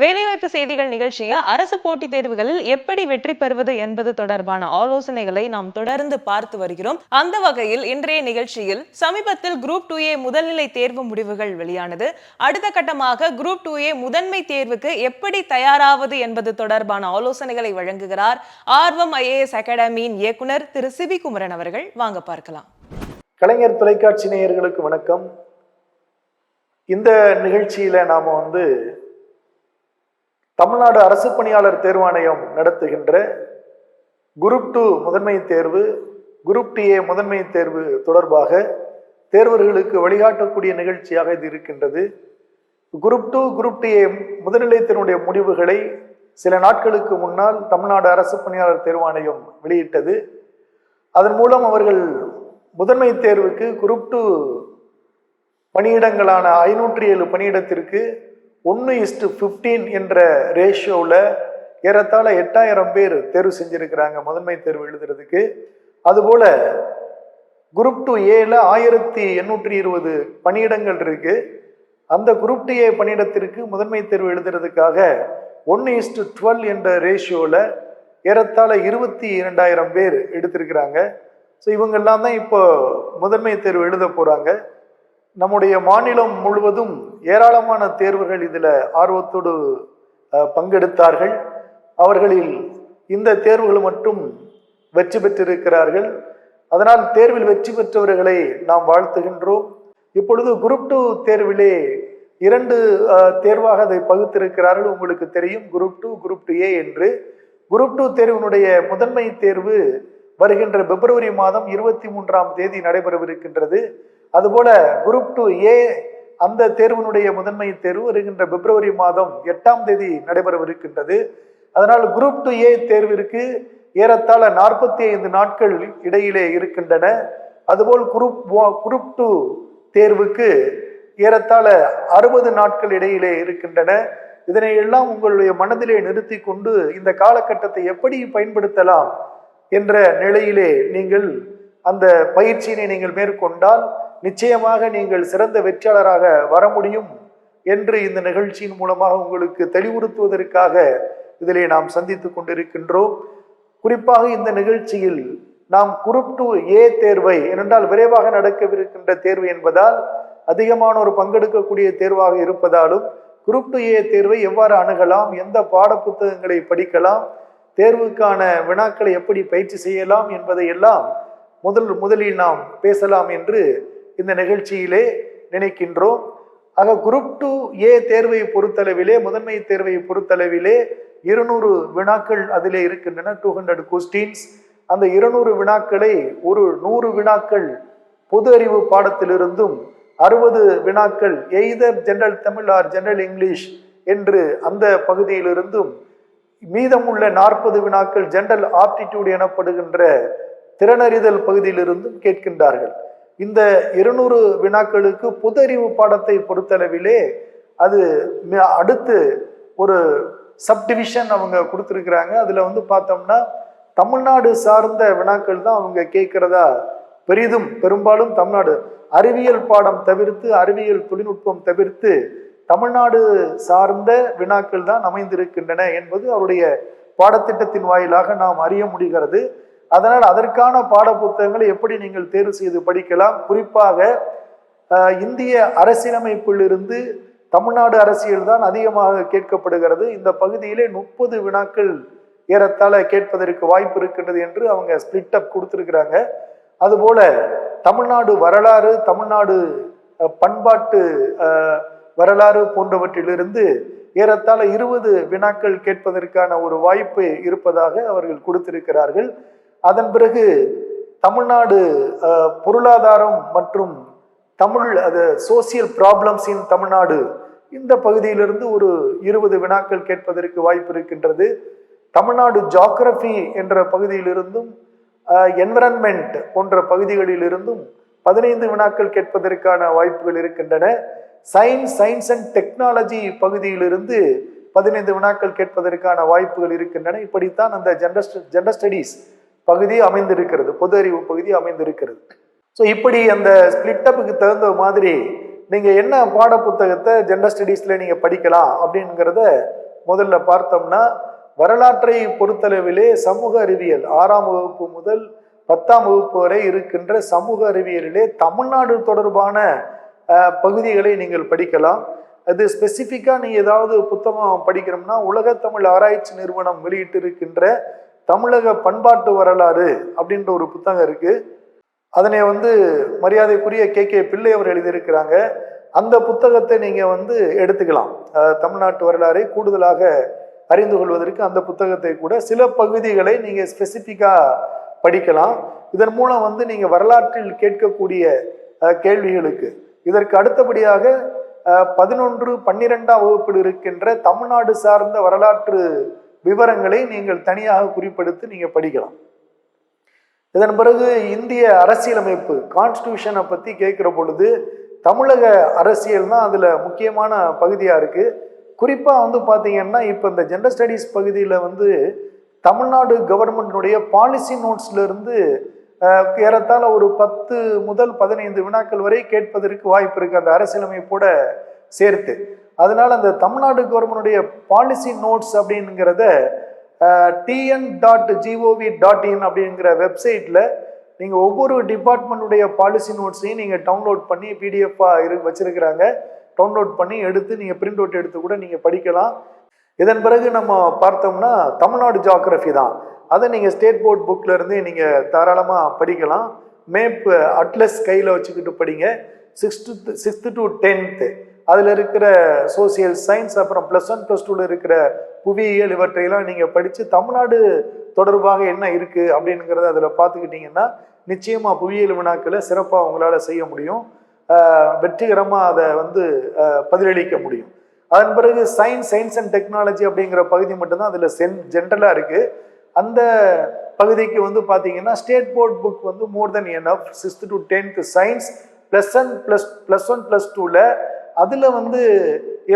வேலைவாய்ப்பு செய்திகள் நிகழ்ச்சியில் அரசு போட்டித் தேர்வுகளில் எப்படி வெற்றி பெறுவது என்பது தொடர்பான ஆலோசனைகளை நாம் தொடர்ந்து பார்த்து வருகிறோம். அந்த வகையில் இன்றைய நிகழ்ச்சியில் சமீபத்தில் குரூப் டூ ஏ முதல்நிலை தேர்வு முடிவுகள் வெளியானது. அடுத்த கட்டமாக குரூப் டூ ஏ முதன்மை தேர்வுக்கு எப்படி தயாராவது என்பது தொடர்பான ஆலோசனைகளை வழங்குகிறார். ஆர்வம் ஐஏஎஸ் அகாடமியின் இயக்குனர் திரு சிபி குமரன் அவர்கள். வாங்க பார்க்கலாம். கலைஞர் தொலைக்காட்சி நேயர்களுக்கு வணக்கம். இந்த நிகழ்ச்சியில நாம வந்து தமிழ்நாடு அரசு பணியாளர் தேர்வாணையம் நடத்துகின்ற குரூப் டூ முதன்மை தேர்வு குரூப் டிஏ முதன்மை தேர்வு தொடர்பாக தேர்வர்களுக்கு வழிகாட்டக்கூடிய நிகழ்ச்சியாக இது இருக்கின்றது. குரூப் டூ குரூப் டிஏ முதல்நிலை தேர்வுடைய முடிவுகளை சில நாட்களுக்கு முன்னால் தமிழ்நாடு அரசு பணியாளர் தேர்வாணையம் வெளியிட்டது. அதன் மூலம் அவர்கள் முதன்மை தேர்வுக்கு குரூப் டூ பணியிடங்களான ஐநூற்றி ஏழு பணியிடத்திற்கு ஒன்று இஸ்டு ஃபிஃப்டீன் என்ற ரேஷியோவில் ஏறத்தாழ எட்டாயிரம் பேர் தேர்வு செஞ்சுருக்கிறாங்க முதன்மை தேர்வு எழுதுறதுக்கு. அதுபோல் குரூப் டூ ஏல ஆயிரத்தி எண்ணூற்றி இருபது பணியிடங்கள் இருக்கு. அந்த குரூப் டி ஏ பணியிடத்திற்கு முதன்மை தேர்வு எழுதுறதுக்காக ஒன்று இஸ்டு டுவெல் என்ற ரேஷியோவில் ஏறத்தாழ இருபத்தி இரண்டாயிரம் பேர் எடுத்திருக்கிறாங்க. ஸோ இவங்கெல்லாம் தான் இப்போ முதன்மை தேர்வு எழுத போகிறாங்க நம்முடைய மாநிலம் முழுவதும் ஏராளமான தேர்வுகள் இதில் ஆர்வத்தோடு பங்கெடுத்தார்கள். அவர்களில் இந்த தேர்வுகள் மட்டும் வெற்றி பெற்றிருக்கிறார்கள். அதனால் தேர்வில் வெற்றி பெற்றவர்களை நாம் வாழ்த்துகின்றோம். இப்பொழுது குரூப் டூ தேர்விலே இரண்டு தேர்வாக அதை பகுத்திருக்கிறார்கள். உங்களுக்கு தெரியும் group two group two A என்று. குரூப் டூ தேர்வினுடைய முதன்மை தேர்வு வருகின்ற பிப்ரவரி மாதம் இருபத்தி மூன்றாம் தேதி நடைபெறவிருக்கின்றது. அதுபோல குரூப் டூ ஏ அந்த தேர்வினுடைய முதன்மை தேர்வு வருகின்ற பிப்ரவரி மாதம் எட்டாம் தேதி நடைபெறவிருக்கின்றது. அதனால் குரூப் டூ ஏ தேர்விற்கு ஏறத்தாழ நாற்பத்தி ஐந்து நாட்கள் இடையிலே இருக்கின்றன. அதுபோல் குரூப் குரூப் டூ தேர்வுக்கு ஏறத்தாழ அறுபது நாட்கள் இடையிலே இருக்கின்றன. இதனை எல்லாம் உங்களுடைய மனதிலே நிறுத்தி கொண்டு இந்த காலகட்டத்தை எப்படி பயன்படுத்தலாம் என்ற நிலையிலே நீங்கள் அந்த பயிற்சியினை நீங்கள் மேற்கொண்டால் நிச்சயமாக நீங்கள் சிறந்த வெற்றியாளராக வர முடியும் என்று இந்த நிகழ்ச்சியின் மூலமாக உங்களுக்கு தெளிவுறுத்துவதற்காக இதிலே நாம் சந்தித்து கொண்டிருக்கின்றோம். குறிப்பாக இந்த நிகழ்ச்சியில் நாம் குரூப் டூ ஏ தேர்வை ஏனென்றால் விரைவாக நடக்கவிருக்கின்ற தேர்வு என்பதால் அதிகமானோர் பங்கெடுக்கக்கூடிய தேர்வாக இருப்பதாலும் குரூப் டூ ஏ தேர்வை எவ்வாறு அணுகலாம் எந்த பாடப்புத்தகங்களை படிக்கலாம் தேர்வுக்கான வினாக்களை எப்படி பயிற்சி செய்யலாம் என்பதை எல்லாம் முதல் முதலில் நாம் பேசலாம் என்று இந்த நிகழ்ச்சியிலே நினைக்கின்றோம். ஆக குரூப் டூ ஏ தேர்வை பொறுத்தளவிலே முதன்மை தேர்வை பொறுத்தளவிலே இருநூறு வினாக்கள் அதிலே இருக்கின்றன டூ ஹண்ட்ரட் கொஸ்டின்ஸ் அந்த இருநூறு வினாக்களை ஒரு நூறு வினாக்கள் பொது அறிவு பாடத்திலிருந்தும் அறுபது வினாக்கள் either general Tamil or general English என்று அந்த பகுதியிலிருந்தும் மீதமுள்ள நாற்பது வினாக்கள் ஜெனரல் ஆப்டிடியூட் எனப்படுகின்ற திறனறிதல் பகுதியிலிருந்தும் கேட்கின்றார்கள். இந்த இருநூறு வினாக்களுக்கு பொது அறிவு பாடத்தை பொறுத்தளவிலே அது அடுத்து ஒரு சப்டிவிஷன் அவங்க கொடுத்துருக்குறாங்க. அதில் வந்து பார்த்தோம்னா தமிழ்நாடு சார்ந்த வினாக்கள் தான் அவங்க கேட்குறதா பெரிதும் பெரும்பாலும் தமிழ்நாடு. அறிவியல் பாடம் தவிர்த்து அறிவியல் தொழில்நுட்பம் தவிர்த்து தமிழ்நாடு சார்ந்த வினாக்கள் தான் அமைந்திருக்கின்றன என்பது அவருடைய பாடத்திட்டத்தின் வாயிலாக நாம் அறிய முடிகிறது. அதனால் அதற்கான பாட புத்தகங்களை எப்படி நீங்கள் தேர்வு செய்து படிக்கலாம்? குறிப்பாக இந்திய அரசியலமைப்பிலிருந்து தமிழ்நாடு அரசியல் தான் அதிகமாக கேட்கப்படுகிறது. இந்த பகுதியிலே முப்பது வினாக்கள் ஏறத்தாழ கேட்பதற்கு வாய்ப்பு இருக்கின்றது என்று அவங்க ஸ்பிளிட் அப் கொடுத்துருக்குறாங்க. அதுபோல தமிழ்நாடு வரலாறு தமிழ்நாடு பண்பாட்டு வரலாறு போன்றவற்றிலிருந்து ஏறத்தாழ இருபது வினாக்கள் கேட்பதற்கான ஒரு வாய்ப்பு இருப்பதாக அவர்கள் கொடுத்திருக்கிறார்கள். அதன் பிறகு தமிழ்நாடு பொருளாதாரம் மற்றும் தமிழ் அது சோசியல் ப்ராப்ளம்ஸ் இன் தமிழ்நாடு இந்த பகுதியிலிருந்து ஒரு இருபது வினாக்கள் கேட்பதற்கு வாய்ப்பு இருக்கின்றது. தமிழ்நாடு ஜாகிரபி என்ற பகுதியிலிருந்தும் என்விரான்மெண்ட் போன்ற பகுதிகளிலிருந்தும் பதினைந்து வினாக்கள் கேட்பதற்கான வாய்ப்புகள் இருக்கின்றன. சயின்ஸ் சயின்ஸ் அண்ட் டெக்னாலஜி பகுதியிலிருந்து பதினைந்து வினாக்கள் கேட்பதற்கான வாய்ப்புகள் இருக்கின்றன. இப்படித்தான் அந்த ஜென்ரல் ஜென்ரல் ஸ்டடீஸ் பகுதி அமைந்திருக்கிறது பொது அறிவு பகுதி அமைந்திருக்கிறது. ஸோ இப்படி அந்த ஸ்பிளிட் அப்புக்கு தகுந்த மாதிரி நீங்கள் என்ன பாட புத்தகத்தை ஜெண்டர் ஸ்டடீஸில் நீங்கள் படிக்கலாம் அப்படிங்கிறத முதல்ல பார்த்தோம்னா வரலாற்றை பொறுத்தளவிலே சமூக அறிவியல் ஆறாம் வகுப்பு முதல் பத்தாம் வகுப்பு வரை இருக்கின்ற சமூக அறிவியலிலே தமிழ்நாடு தொடர்பான பகுதிகளை நீங்கள் படிக்கலாம். அது ஸ்பெசிஃபிக்காக நீ ஏதாவது புத்தகம் படிக்கிறோம்னா உலகத்தமிழ் ஆராய்ச்சி நிறுவனம் வெளியிட்டு இருக்கின்ற தமிழக பண்பாட்டு வரலாறு அப்படின்ற ஒரு புத்தகம் இருக்கு. அதனை வந்து மரியாதைக்குரிய கே. கே. பிள்ளை அவர் எழுதியிருக்கிறாங்க. அந்த புத்தகத்தை நீங்க வந்து எடுத்துக்கலாம். தமிழ்நாட்டு வரலாறை கூடுதலாக அறிந்து கொள்வதற்கு அந்த புத்தகத்தை கூட சில பகுதிகளை நீங்க ஸ்பெசிஃபிக்காக படிக்கலாம். இதன் மூலம் வந்து நீங்க வரலாற்றில் கேட்கக்கூடிய கேள்விகளுக்கு. இதற்கு அடுத்தபடியாக பதினொன்று பன்னிரெண்டாம் வகுப்பில் இருக்கின்ற தமிழ்நாடு சார்ந்த வரலாற்று விவரங்களை நீங்கள் தனியாக குறிப்பெடுத்து நீங்கள் படிக்கலாம். இதன் பிறகு இந்திய அரசியலமைப்பு கான்ஸ்டியூஷனை பற்றி கேட்குற பொழுது தமிழக அரசியல் தான் அதில் முக்கியமான பகுதியாக இருக்குது குறிப்பாக வந்து பார்த்தீங்கன்னா இப்போ இந்த ஜெண்டர் ஸ்டடீஸ் பகுதியில் வந்து தமிழ்நாடு கவர்மெண்ட்னுடைய பாலிசி நோட்ஸ்லேருந்து ஏறத்தாழ ஒரு பத்து முதல் பதினைந்து வினாக்கள் வரை கேட்பதற்கு வாய்ப்பு இருக்குது அந்த அரசியலமைப்போட சேர்த்து. அதனால அந்த தமிழ்நாடு கவர்மெண்டுடைய பாலிசி நோட்ஸ் அப்படிங்கிறத TN dot GOV dot in அப்படிங்கிற வெப்சைட்டில் நீங்கள் ஒவ்வொரு டிபார்ட்மெண்ட்டுடைய பாலிசி நோட்ஸையும் நீங்கள் டவுன்லோட் பண்ணி பிடிஎஃபாக இரு வச்சுருக்கிறாங்க. டவுன்லோட் பண்ணி எடுத்து நீங்கள் பிரிண்ட் அவுட் எடுத்து கூட நீங்கள் படிக்கலாம். இதன் பிறகு நம்ம பார்த்தோம்னா தமிழ்நாடு ஜியாகிரஃபி தான். அதை நீங்கள் ஸ்டேட் போர்ட் புக்கில் இருந்தே நீங்கள் தாராளமாக படிக்கலாம். மேப் அட்லஸ் கையில் வச்சுக்கிட்டு படிங்க. சிக்ஸ்த்து சிக்ஸ்த்து டு டென்த்து அதில் இருக்கிற சோசியல் சயின்ஸ் அப்புறம் ப்ளஸ் ஒன் ப்ளஸ் டூவில் இருக்கிற புவியியல் இவற்றையெல்லாம் நீங்கள் படித்து தமிழ்நாடு தொடர்பாக என்ன இருக்குது அப்படிங்கிறத அதில் பார்த்துக்கிட்டிங்கன்னா நிச்சயமாக புவியியல் வினாக்களை சிறப்பாக உங்களால் செய்ய முடியும். வெற்றிகரமாக அதை வந்து பதிலளிக்க முடியும். அதன் பிறகு சயின்ஸ் சயின்ஸ் அண்ட் டெக்னாலஜி அப்படிங்கிற பகுதி மட்டும்தான் அதில் சென் ஜென்ரலாக இருக்குது அந்த பகுதிக்கு வந்து பார்த்தீங்கன்னா ஸ்டேட் போர்ட் புக் வந்து more than enough sixth to tenth science plus one plus plus one plus டூவில் அதில் வந்து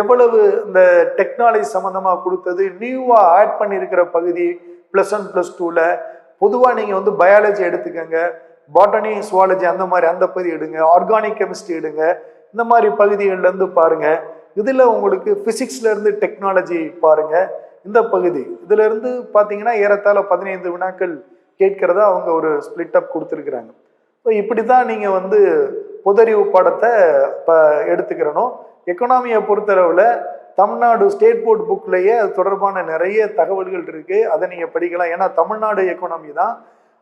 எவ்வளவு இந்த டெக்னாலஜி சம்மந்தமாக கொடுத்தது நியூவாக ஆட் பண்ணியிருக்கிற பகுதி ப்ளஸ் ஒன் ப்ளஸ் டூவில் பொதுவாக நீங்கள் வந்து பயாலஜி எடுத்துக்கோங்க பாட்டனி சுவாலஜி அந்த மாதிரி அந்த பகுதி எடுங்க ஆர்கானிக் கெமிஸ்ட்ரி எடுங்க இந்த மாதிரி பகுதிகள்லேருந்து பாருங்கள் பாருங்க. இதில் உங்களுக்கு ஃபிசிக்ஸ்லேருந்து டெக்னாலஜி பாருங்க. இந்த பகுதி இதுலேருந்து பார்த்தீங்கன்னா ஏறத்தாழ பதினைந்து வினாக்கள் கேட்கிறதா அவங்க ஒரு ஸ்பிளிட் அப் கொடுத்துருக்குறாங்க. ஸோ இப்படி தான் நீங்கள் வந்து புதறிவு பாடத்தை இப்போ எடுத்துக்கிறணும். எக்கனாமியை பொறுத்தளவில் தமிழ்நாடு ஸ்டேட் போர்ட் புக்லேயே அது தொடர்பான நிறைய தகவல்கள் இருக்குது அதை நீங்கள் படிக்கலாம். ஏன்னா தமிழ்நாடு எக்கனாமி தான்.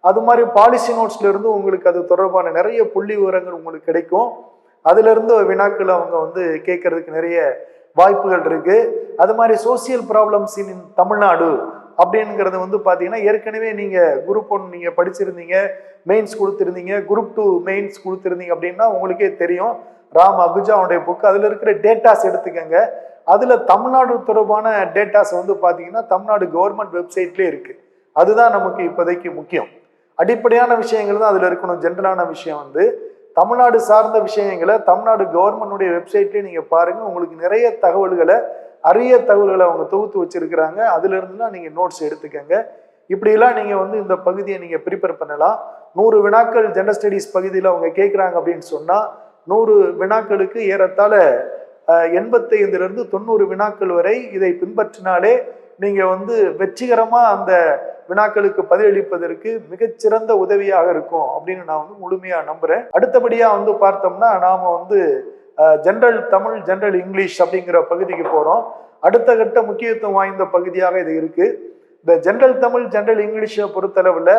அது மாதிரி பாலிசி நோட்ஸ்லேருந்து உங்களுக்கு அது தொடர்பான நிறைய புள்ளி விவரங்கள் உங்களுக்கு கிடைக்கும். அதுலேருந்து வினாக்கள் அவங்க வந்து கேட்கறதுக்கு நிறைய வாய்ப்புகள் இருக்குது அது மாதிரி சோசியல் ப்ராப்ளம்ஸ் இன் தமிழ்நாடு அப்படிங்கிறது வந்து பார்த்தீங்கன்னா ஏற்கனவே நீங்கள் குரூப் ஒன் நீங்கள் படிச்சிருந்தீங்க மெயின்ஸ் கொடுத்துருந்தீங்க குரூப் டூ மெயின்ஸ் கொடுத்துருந்தீங்க அப்படின்னா உங்களுக்கே தெரியும். ராம் அகுஜாவுடைய புக் அதில் இருக்கிற டேட்டாஸ் எடுத்துக்கங்க. அதில் தமிழ்நாடு தொடர்பான டேட்டாஸ் வந்து பார்த்தீங்கன்னா தமிழ்நாடு கவர்மெண்ட் வெப்சைட்லேயே இருக்குது அதுதான் நமக்கு இப்போதைக்கு முக்கியம். அடிப்படையான விஷயங்கள் தான் அதில் இருக்கணும். ஜென்ரலான விஷயம் வந்து தமிழ்நாடு சார்ந்த விஷயங்களை தமிழ்நாடு கவர்மெண்டுடைய வெப்சைட்லேயே நீங்கள் பாருங்கள் உங்களுக்கு நிறைய தகவல்களை அரிய தகவல்களை அவங்க தொகுத்து வச்சிருக்கிறாங்க. அதுல இருந்துலாம் நீங்க நோட்ஸ் எடுத்துக்கங்க. இப்படிலாம் நீங்க வந்து இந்த பகுதியை நீங்க ப்ரிப்பேர் பண்ணலாம். நூறு வினாக்கள் ஜெண்டர் ஸ்டடீஸ் பகுதியில் அவங்க கேட்குறாங்க அப்படின்னு சொன்னா நூறு வினாக்களுக்கு ஏறத்தாழ எண்பத்தைந்துலேருந்து தொண்ணூறு வினாக்கள் வரை இதை பின்பற்றினாலே நீங்கள் வந்து வெற்றிகரமாக அந்த வினாக்களுக்கு பதிலளிப்பதற்கு மிகச்சிறந்த உதவியாக இருக்கும் அப்படின்னு நான் வந்து முழுமையாக நம்புகிறேன் அடுத்தபடியாக வந்து பார்த்தோம்னா நாம் வந்து ஜென்ரல் தமிழ் ஜென்ரல் இங்கிலீஷ் அப்படிங்கிற பகுதிக்கு போகிறோம் அடுத்த கட்ட முக்கியத்துவம் வாய்ந்த பகுதியாக இது இருக்கு. இந்த ஜென்ரல் தமிழ் ஜென்ரல் இங்கிலீஷை பொறுத்தளவில்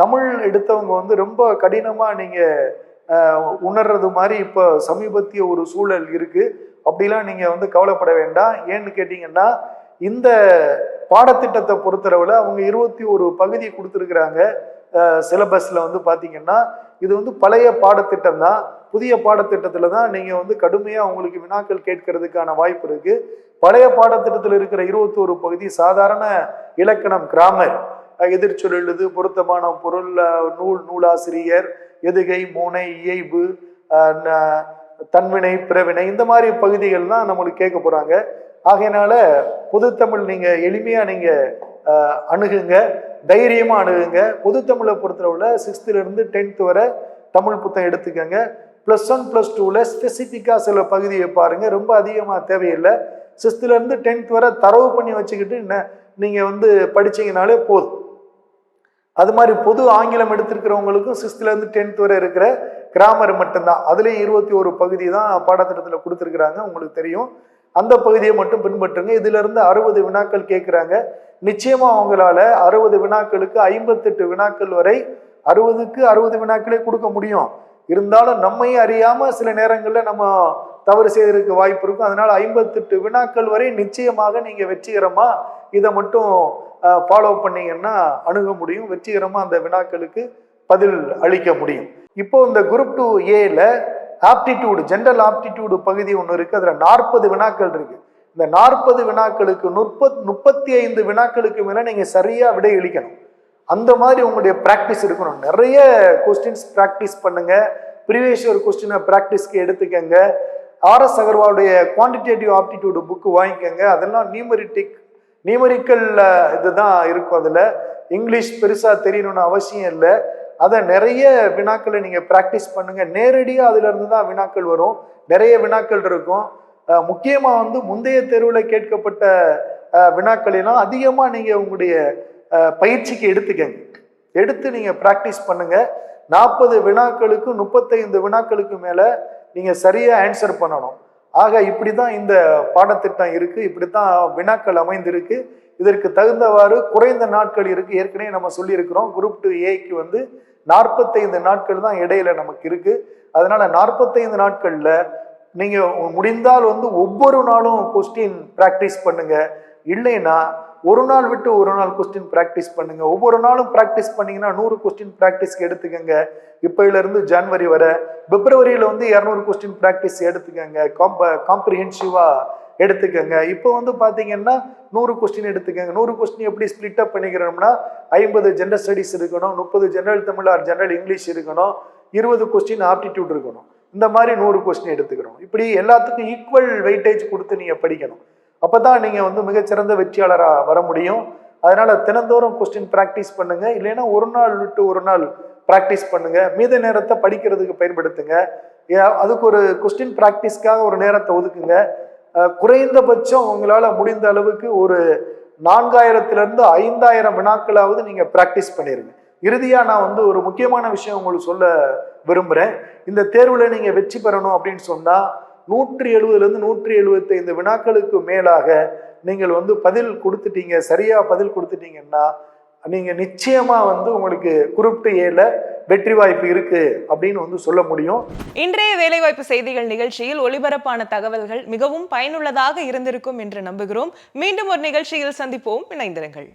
தமிழ் எடுத்தவங்க வந்து ரொம்ப கடினமாக நீங்கள் உணர்றது மாதிரி இப்போ சமீபத்திய ஒரு சூழல் இருக்குது அப்படிலாம் நீங்கள் வந்து கவலைப்பட வேண்டாம். ஏன்னு கேட்டிங்கன்னா இந்த பாடத்திட்டத்தை பொறுத்தளவில் அவங்க இருபத்தி ஒரு பகுதி கொடுத்துருக்குறாங்க. சிலபஸில் வந்து பார்த்திங்கன்னா இது வந்து பழைய பாடத்திட்டம் தான். புதிய பாடத்திட்டத்தில் தான் நீங்கள் வந்து கடுமையாக உங்களுக்கு வினாக்கள் கேட்கறதுக்கான வாய்ப்பு இருக்குது பழைய பாடத்திட்டத்தில் இருக்கிற இருபத்தோரு பகுதி சாதாரண இலக்கணம் கிராமர் எதிர்ச்சொல் எழுது பொருத்தமான பொருள் நூல் நூலாசிரியர் எதுகை மூனை இயைபு ந- தன்வினை பிறவினை இந்த மாதிரி பகுதிகள் தான் நம்மளுக்கு கேட்க போகிறாங்க ஆகையினால பொதுத்தமிழ் நீங்கள் எளிமையாக நீங்கள் அணுகுங்க தைரியமாக அணுகுங்க. பொதுத்தமிழை பொறுத்தளவில் சிக்ஸ்த்துலேருந்து டென்த்து வரை தமிழ் புத்தகம் எடுத்துக்கங்க. ப்ளஸ் ஒன் ப்ளஸ் டூவில் ஸ்பெசிஃபிக்காக சில பகுதியை பாருங்கள் ரொம்ப அதிகமாக தேவையில்லை. சிக்ஸ்த்துலேருந்து டென்த் வரை தரவு பண்ணி வச்சுக்கிட்டு என்ன நீங்கள் வந்து படிச்சீங்கனாலே போதும். அது மாதிரி பொது ஆங்கிலம் எடுத்திருக்கிறவங்களுக்கும் சிக்ஸ்த்துலேருந்து டென்த் வரை இருக்கிற கிராமர் மட்டும்தான். அதுலேயும் இருபத்தி ஒரு பகுதி தான் பாடத்திட்டத்தில் கொடுத்துருக்குறாங்க. உங்களுக்கு தெரியும். அந்த பகுதியை மட்டும் பின்பற்றுங்க. இதிலிருந்து அறுபது வினாக்கள் கேட்குறாங்க நிச்சயமாக அவங்களால அறுபது வினாக்களுக்கு ஐம்பத்தெட்டு வினாக்கள் வரை அறுபதுக்கு அறுபது வினாக்களே கொடுக்க முடியும். இருந்தாலும் நம்மையும் அறியாம சில நேரங்களில் நம்ம தவறு செய்யறதுக்கு வாய்ப்பு இருக்கும். அதனால ஐம்பத்தெட்டு வினாக்கள் வரை நிச்சயமாக நீங்க வெற்றிகரமா இதை மட்டும் ஃபாலோ பண்ணீங்கன்னா அணுக முடியும். வெற்றிகரமா அந்த வினாக்களுக்கு பதில் அளிக்க முடியும். இப்போ இந்த குரூப் டூ ஏல ஆப்டிடியூடு ஜென்ரல் ஆப்டிடியூடு பகுதி ஒன்று இருக்கு. அதுல நாற்பது வினாக்கள் இருக்கு. இந்த நாற்பது வினாக்களுக்கு முப்பத் முப்பத்தி ஐந்து வினாக்களுக்கு மேல நீங்க சரியா விடை அளிக்கணும். அந்த மாதிரி உங்களுடைய ப்ராக்டிஸ் இருக்கணும். நிறைய கொஸ்டின்ஸ் ப்ராக்டிஸ் பண்ணுங்க. ப்ரீவியஸ் இயர் கொஸ்டினை ப்ராக்டிஸ்க்கு எடுத்துக்கங்க. ஆர்எஸ் அகர்வாலுடைய குவான்டிடேட்டிவ் ஆப்டிடியூடு புக்கு வாங்கிக்கோங்க. அதெல்லாம் நியூமரிட்டிக் நியூமரிக்கல் இதுதான் இருக்கும் அதில். இங்கிலீஷ் பெருசாக தெரியணும்னு அவசியம் இல்லை. அதை நிறைய வினாக்களை நீங்கள் ப்ராக்டிஸ் பண்ணுங்கள் நேரடியாக அதுலேருந்து தான் வினாக்கள் வரும். நிறைய வினாக்கள் இருக்கும். முக்கியமாக வந்து முந்தைய தெருவில் கேட்கப்பட்ட வினாக்களெல்லாம் அதிகமாக நீங்கள் உங்களுடைய பயிற்சிக்கு எடுத்துக்கங்க. எடுத்து நீங்கள் ப்ராக்டிஸ் பண்ணுங்கள் நாற்பது வினாக்களுக்கு முப்பத்தைந்து வினாக்களுக்கு மேலே நீங்கள் சரியாக ஆன்சர் பண்ணணும். ஆக இப்படி தான் இந்த பாடத்திட்டம் இருக்குது இப்படி தான் வினாக்கள் அமைந்திருக்கு. இதற்கு தகுந்தவாறு குறைந்த நாட்கள் இருக்குது ஏற்கனவே நம்ம சொல்லியிருக்கிறோம். குரூப் டூ ஏக்கு வந்து நாற்பத்தைந்து நாட்கள் தான் இடையில நமக்கு இருக்குது அதனால் நாற்பத்தைந்து நாட்களில் நீங்கள் முடிந்தால் வந்து ஒவ்வொரு நாளும் கொஸ்டின் ப்ராக்டிஸ் பண்ணுங்கள் இல்லைன்னா ஒரு நாள் விட்டு ஒரு நாள் கொஸ்டின் ப்ராக்டிஸ் பண்ணுங்க. ஒவ்வொரு நாளும் ப்ராக்டிஸ் பண்ணீங்கன்னா நூறு கொஸ்டின் ப்ராக்டிஸ்க்கு எடுத்துக்கோங்க. இப்பையில இருந்து வர வரை வந்து இரநூறு கொஸ்டின் ப்ராக்டிஸ் எடுத்துக்கோங்க. காம்ப காம்ப்ரிஹென்சிவாக எடுத்துக்கோங்க. இப்போ வந்து பார்த்தீங்கன்னா நூறு கொஸ்டின் எடுத்துக்கோங்க. நூறு கொஸ்டின் எப்படி ஸ்பிளிட் அப் பண்ணிக்கிறோம்னா ஐம்பது ஜென்ரல் ஸ்டடிஸ் இருக்கணும் முப்பது general Tamil or general English இருக்கணும் இருபது கொஸ்டின் ஆப்டிடியூட் இருக்கணும். இந்த மாதிரி நூறு கொஸ்டின் எடுத்துக்கிறோம். இப்படி எல்லாத்துக்கும் ஈக்குவல் வெயிட்டேஜ் கொடுத்து நீங்கள் படிக்கணும். அப்பதான் நீங்கள் வந்து மிகச்சிறந்த வெற்றியாளராக வர முடியும். அதனால தினந்தோறும் கொஸ்டின் ப்ராக்டிஸ் பண்ணுங்க. இல்லைன்னா ஒரு நாள் விட்டு ஒரு நாள் ப்ராக்டிஸ் பண்ணுங்க. மீத நேரத்தை படிக்கிறதுக்கு பயன்படுத்துங்க. அதுக்கு ஒரு கொஸ்டின் ப்ராக்டிஸ்க்காக ஒரு நேரத்தை ஒதுக்குங்க. குறைந்தபட்சம் உங்களால் முடிந்த அளவுக்கு ஒரு நான்காயிரத்துலேருந்து ஐந்தாயிரம் வினாக்களாவது நீங்கள் ப்ராக்டிஸ் பண்ணிடுங்க இறுதியாக நான் வந்து ஒரு முக்கியமான விஷயம் உங்களுக்கு சொல்ல விரும்புறேன். இந்த தேர்வில் நீங்கள் வெற்றி பெறணும் அப்படின்னு சொன்னால் நூற்றி எழுபதுலேருந்து நூற்றி எழுபத்தைந்து வினாக்களுக்கு மேலாக நீங்கள் வந்து பதில் கொடுத்துட்டீங்க சரியாக பதில் கொடுத்துட்டீங்கன்னா நீங்கள் நிச்சயமாக வந்து உங்களுக்கு குரூப் ஏல வெற்றி வாய்ப்பு இருக்கு அப்படின்னு வந்து சொல்ல முடியும். இன்றைய வேலைவாய்ப்பு செய்திகள் நிகழ்ச்சியில் ஒளிபரப்பான தகவல்கள் மிகவும் பயனுள்ளதாக இருந்திருக்கும் என்று நம்புகிறோம். மீண்டும் ஒரு நிகழ்ச்சியில் சந்திப்போம். இணைந்திருங்கள்.